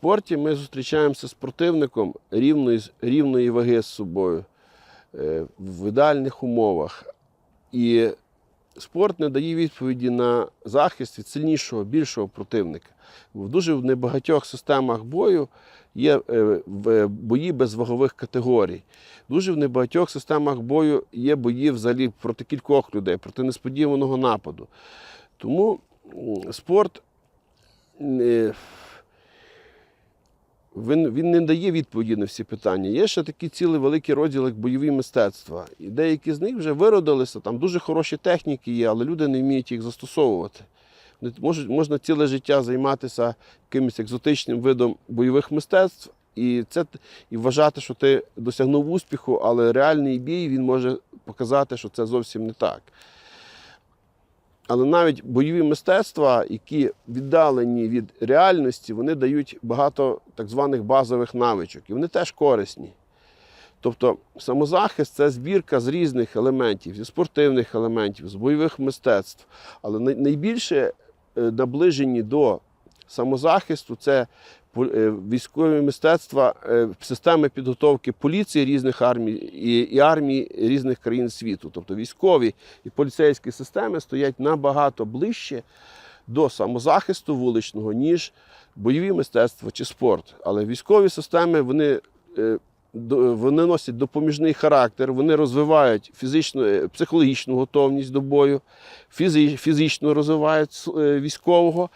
спорті ми зустрічаємося з противником рівної, рівної ваги з собою е, в ідеальних умовах. І спорт не дає відповіді на захист від сильнішого, більшого противника. В дуже небагатьох системах бою є е, в- бої без вагових категорій. Дуже в небагатьох системах бою є бої взагалі проти кількох людей, проти несподіваного нападу. Тому спорт е, він, він не дає відповіді на всі питання. Є ще такий цілий великий розділ, як бойові мистецтва. І деякі з них вже виродилися, там дуже хороші техніки є, але люди не вміють їх застосовувати. Можуть, можна ціле життя займатися якимось екзотичним видом бойових мистецтв і, це, і вважати, що ти досягнув успіху, але реальний бій він може показати, що це зовсім не так. Але навіть бойові мистецтва, які віддалені від реальності, вони дають багато так званих базових навичок, і вони теж корисні. Тобто самозахист це збірка з різних елементів, зі спортивних елементів, з бойових мистецтв. Але найбільше е, наближені до самозахисту це військові мистецтва, е, системи підготовки поліції різних армій і, армій різних країн світу. Тобто військові і поліцейські системи стоять набагато ближче до самозахисту вуличного, ніж бойові мистецтва чи спорт. Але військові системи вони. е, Вони носять допоміжний характер, вони розвивають фізичну, е, психологічну готовність до бою, фізи- фізично розвивають е, військового,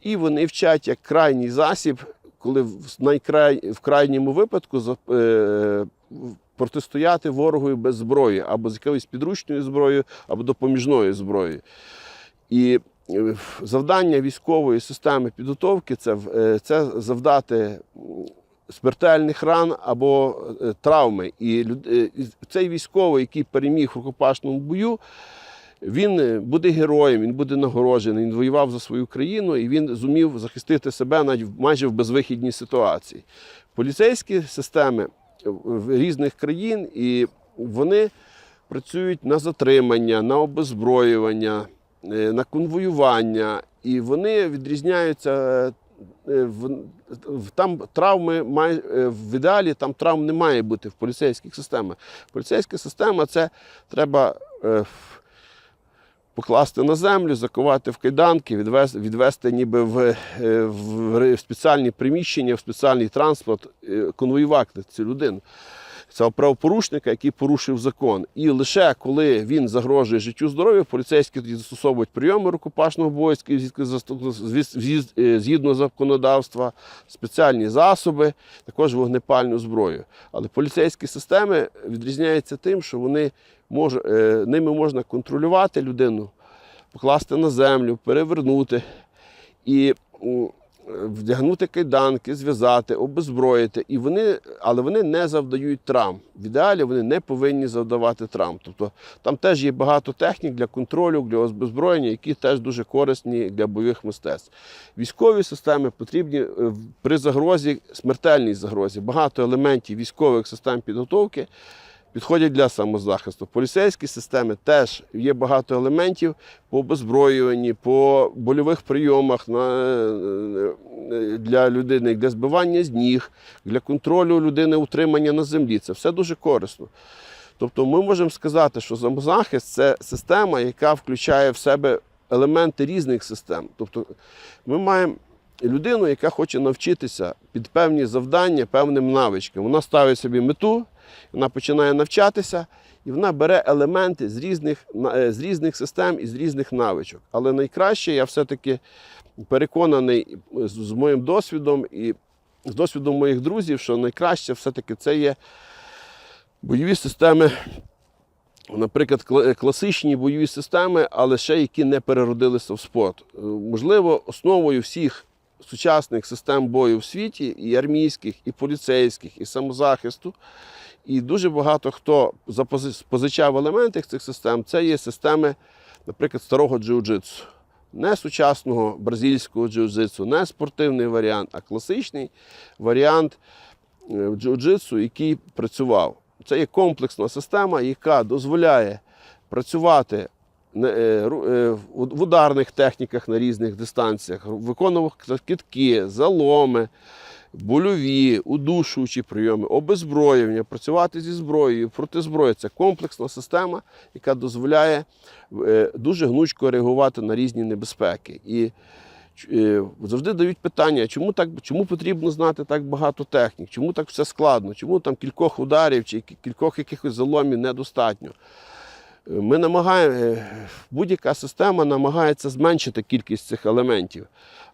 і вони вчать як крайній засіб, коли в найкрай, в крайньому випадку е, протистояти ворогу без зброї, або з якоюсь підручною зброєю, або допоміжною зброєю. І е, завдання військової системи підготовки це, е, це завдати смертельних ран або е, травми. І цей військовий, який переміг в рукопашному бою, він е, буде героєм, він буде нагороджений, він воював за свою країну і він зумів захистити себе навіть майже в безвихідній ситуації. Поліцейські системи в різних країн, і вони працюють на затримання, на обезброювання, е, на конвоювання, і вони відрізняються. е, В, там травми має, е, в ідеалі там травм не має бути в поліцейських системах. Поліцейська система це треба е, покласти на землю, закувати в кайданки, відвести, відвести ніби в, е, в, в спеціальні приміщення, в спеціальний транспорт, е, конвоювати цю людину. Цього правопорушника, який порушив закон. І лише коли він загрожує життю здоров'ю, поліцейські тоді застосовують прийоми рукопашного обов'язку е, згідно законодавства, спеціальні засоби, також вогнепальну зброю. Але поліцейські системи відрізняються тим, що вони мож, е, ними можна контролювати людину, покласти на землю, перевернути і вдягнути кайданки, зв'язати, обезброїти. І вони, але вони не завдають травм. В ідеалі вони не повинні завдавати травм. Тобто там теж є багато технік для контролю, для обезброєння, які теж дуже корисні для бойових мистецтв. Військові системи потрібні е, при загрозі, смертельній загрозі. Багато елементів військових систем підготовки підходять для самозахисту. Поліцейські системи теж є багато елементів по обезброюванні, по больових прийомах на, е, для людини, для збивання з ніг, для контролю людини утримання на землі. Це все дуже корисно. Тобто ми можемо сказати, що самозахист це система, яка включає в себе елементи різних систем. Тобто ми маємо людину, яка хоче навчитися під певні завдання, певним навичкам. Вона ставить собі мету, вона починає навчатися, і вона бере елементи з різних, е, з різних систем і з різних навичок. Але найкраще я все-таки переконаний з, з моїм досвідом і з досвідом моїх друзів, що найкраще все-таки це є бойові системи. Наприклад, класичні бойові системи, але ще які не переродилися в спорт. Е, Можливо, основою всіх сучасних систем бою в світі, і армійських, і поліцейських, і самозахисту. І дуже багато хто позичав елементи цих систем. Це є системи, наприклад, старого джиу-джитсу. Не сучасного бразильського джиу-джитсу, не спортивний варіант, а класичний варіант е, джиу-джитсу, який працював. Це є комплексна система, яка дозволяє працювати в в ударних техніках на різних дистанціях, виконувати китки, заломи, больові, удушуючі прийоми, обезброювання, працювати зі зброєю, проти зброї. Це комплексна система, яка дозволяє е, дуже гнучко реагувати на різні небезпеки. І е, завжди дають питання, чому так чому потрібно знати так багато технік, чому так все складно, чому там кількох ударів чи кількох якихось заломів недостатньо. Ми намагаємо, е, будь-яка система намагається зменшити кількість цих елементів,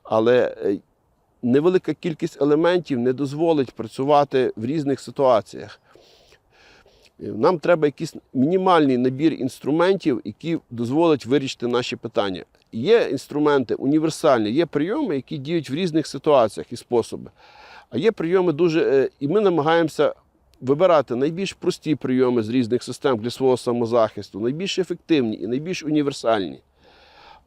але е, невелика кількість елементів не дозволить працювати в різних ситуаціях. Е, Нам треба якийсь мінімальний набір інструментів, які дозволять вирішити наші питання. Є інструменти універсальні, є прийоми, які діють в різних ситуаціях і способи. А є прийоми дуже. І ми намагаємося вибирати найбільш прості прийоми з різних систем для свого самозахисту, найбільш ефективні і найбільш універсальні.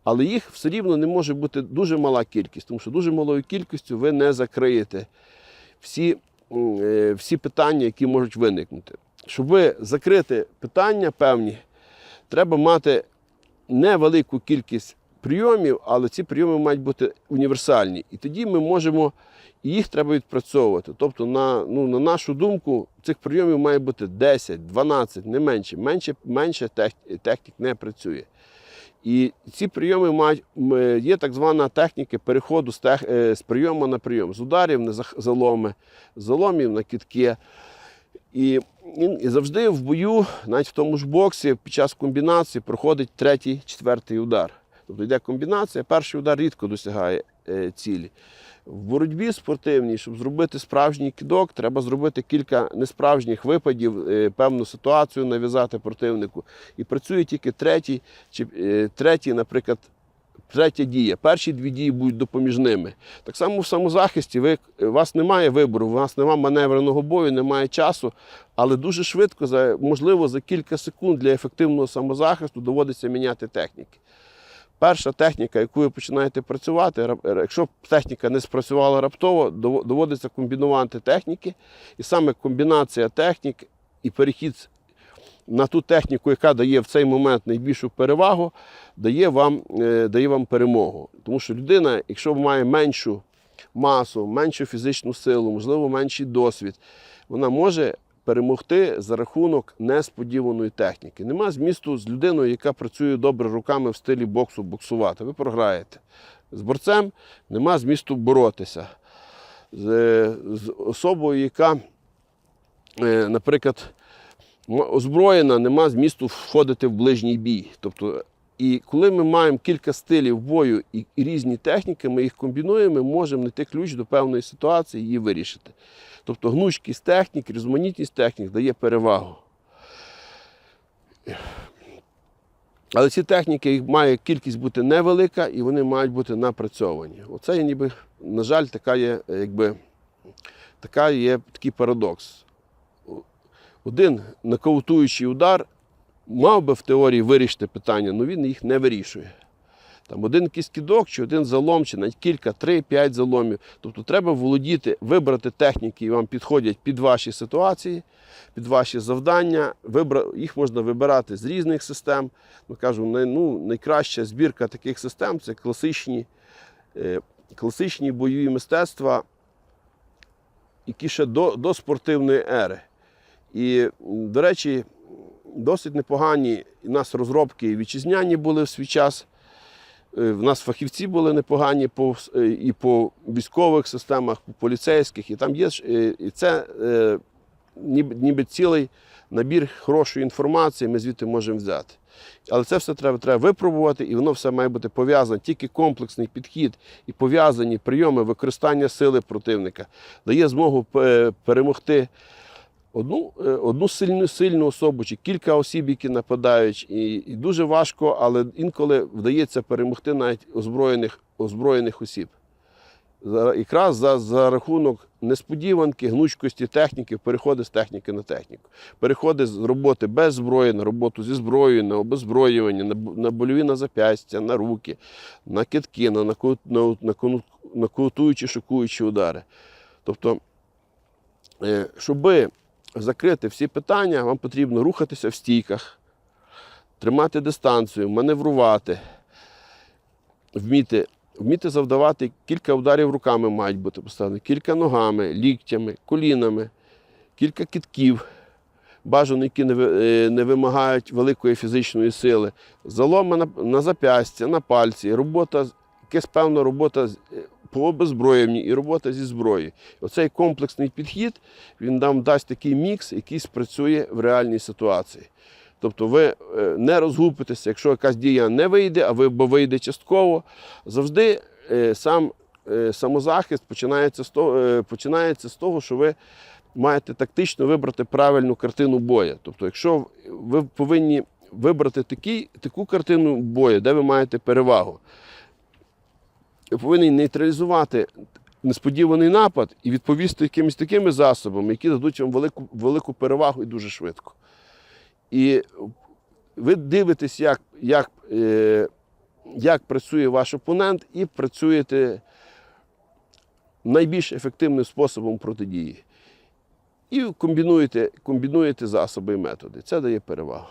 Але їх все рівно не може бути дуже мала кількість, тому що дуже малою кількістю ви не закриєте всі, е, всі питання, які можуть виникнути. Щоб закрити питання певні, треба мати невелику кількість прийомів, але ці прийоми мають бути універсальні. І тоді ми можемо, їх треба відпрацьовувати. Тобто, на, ну, на нашу думку, цих прийомів має бути 10, 12, не менше. Менше, менше технік не працює. І ці прийоми мають є так звана техніка переходу з, тех, е, з прийому на прийом, з ударів на заломи, з заломів на кітки. І, і, і завжди в бою, навіть в тому ж боксі, під час комбінації проходить третій, четвертий удар. Тобто йде комбінація, перший удар рідко досягає е, цілі. В боротьбі спортивній, щоб зробити справжній кидок, треба зробити кілька несправжніх випадів, е, певну ситуацію нав'язати противнику. І працює тільки третій, чи е, третій, наприклад, третя дія. Перші дві дії будуть допоміжними. Так само в самозахисті ви, у вас немає вибору, у вас немає маневреного бою, немає часу, але дуже швидко, можливо, за кілька секунд для ефективного самозахисту доводиться міняти техніки. Перша техніка, яку ви починаєте працювати, рап- якщо техніка не спрацювала раптово, доводиться комбінувати техніки. І саме комбінація технік і перехід на ту техніку, яка дає в цей момент найбільшу перевагу, дає вам, е, дає вам перемогу. Тому що людина, якщо має меншу масу, меншу фізичну силу, можливо, менший досвід, вона може перемогти за рахунок несподіваної техніки. Нема змісту з людиною, яка працює добре руками в стилі боксу, боксувати. Ви програєте. З борцем нема змісту боротися. З, е, з особою, яка, е, наприклад, озброєна, нема змісту входити в ближній бій. Тобто, і коли ми маємо кілька стилів бою і, різні техніки, ми їх комбінуємо, ми можемо знайти ключ до певної ситуації і її вирішити. Тобто гнучкість технік, різноманітність технік дає перевагу. Але ці техніки їх має кількість бути невелика і вони мають бути напрацьовані. Оце є ніби, на жаль, така є, якби, така є такий парадокс. Один нокаутуючий удар мав би в теорії вирішити питання, але він їх не вирішує. Там один якийсь кидок, чи один залом, чи навіть кілька, три, п'ять заломів. Тобто треба володіти, вибрати техніки, які вам підходять під ваші ситуації, під ваші завдання. Їх можна вибирати з різних систем. Ми кажемо, най... ну, найкраща збірка таких систем це класичні, е, класичні бойові мистецтва, які ще до, до спортивної ери. І, до речі, досить непогані у нас розробки вітчизняні були в свій час. Е, В нас фахівці були непогані по, е, і по військових системах, по поліцейських. І там є е, і це ніби, ніби цілий набір хорошої інформації, ми звідти можемо взяти. Але це все треба, треба випробувати, і воно все має бути пов'язане. Тільки комплексний підхід і пов'язані прийоми використання сили противника дає змогу перемогти одну, е, одну сильну, сильну особу чи кілька осіб, які нападають. І, і дуже важко, але інколи вдається перемогти навіть озброєних, озброєних осіб. Якраз за, за рахунок несподіванки, гнучкості техніки, переходи з техніки на техніку. Переходи з роботи без зброї на роботу зі зброєю, на обезброювання, на, на больові на зап'ястя, на руки, на китки, на, на, на, кону- нокаутуючі, шокуючі удари. Тобто, е, щоби закрити всі питання, вам потрібно рухатися в стійках, тримати дистанцію, маневрувати, вміти вміти завдавати кілька ударів руками мають бути поставлені, кілька ногами, ліктями, колінами, кілька кітків, бажано, які не, е, вимагають великої фізичної сили, заломи на, зап'ястя, на пальці, робота, якась певна робота е, по обезброєнні і робота зі зброєю. Оцей комплексний підхід він нам дасть такий мікс, який спрацює в реальній ситуації. Тобто ви е, не розгубитеся, якщо якась дія не вийде, а ви, бо вийде частково. Завжди е, сам е, самозахист починається з, того, починається з того, що ви маєте тактично вибрати правильну картину бою. Тобто, якщо ви повинні вибрати такий, таку картину бою, де ви маєте перевагу, ви повинні нейтралізувати несподіваний напад і відповісти якимись такими засобами, які дадуть вам велику, велику перевагу і дуже швидко. І ви дивитесь, як, як, е, як працює ваш опонент, і працюєте найбільш ефективним способом протидії. І комбінуєте, комбінуєте засоби і методи. Це дає перевагу.